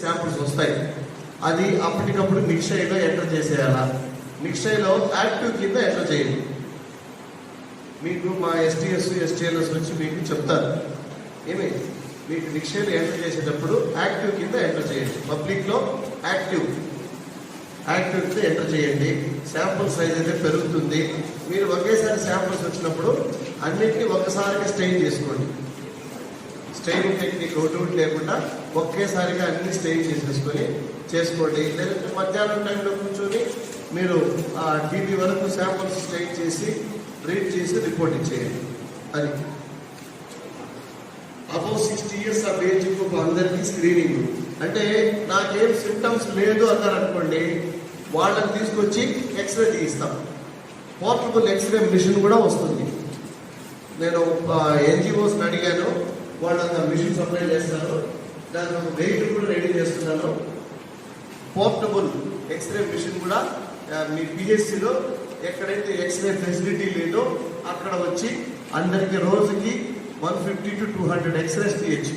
Samples వస్తాయి. అది అప్పటికప్పుడు నిక్షయ్లో ఎంటర్ చేసేయాలా? నిక్షయ్లో యాక్టివ్ కింద ఎంటర్ చేయండి. మీకు మా ఎస్టీఎస్ ఎస్టీఎల్ఎస్ వచ్చి మీకు చెప్తారు ఏమి? మీకు నిక్షేలు ఎంటర్ చేసేటప్పుడు యాక్టివ్ కింద ఎంటర్ చేయండి. పబ్లిక్లో యాక్టివ్ యాక్టివ్ కింద ఎంటర్ చేయండి. శాంపుల్ సైజ్ అయితే పెరుగుతుంది. మీరు ఒకేసారి శాంపుల్స్ వచ్చినప్పుడు అన్నిటినీ ఒకసారిగా స్టెయిన్ చేసుకోండి. స్టెయిన్ టెక్నిక్ ఒకటి లేకుండా ఒకేసారిగా అన్ని స్టెయిన్ చేసేసుకొని చేసుకోండి. లేదంటే మధ్యాహ్నం టైంలో కూర్చొని మీరు ఆ టీవీ వరకు శాంపుల్స్ స్టెయిన్ చేసి రీడ్ చేసి రిపోర్ట్ ఇచ్చేయండి. అది. Above sixty years of age group అందరికీ స్క్రీనింగ్. అంటే నాకేం సిమ్టమ్స్ లేదు అన్నారు అనుకోండి వాళ్ళని తీసుకొచ్చి ఎక్స్రే తీయిస్తాం. పోర్టబుల్ ఎక్స్రే మిషన్ కూడా వస్తుంది. నేను ఎన్జిఓస్ని అడిగాను మిషన్ సప్లై చేస్తారు దాని ఒక వెయిట్ కూడా రెడీ చేస్తున్నాను పోర్టబుల్ ఎక్స్రే మిషన్ కూడా మీ పిహెచ్సిలో ఎక్కడైతే ఎక్స్రే ఫెసిలిటీ లేదో అక్కడ వచ్చి అందరికి రోజుకి one fifty to two hundred x rays తీయచ్చు.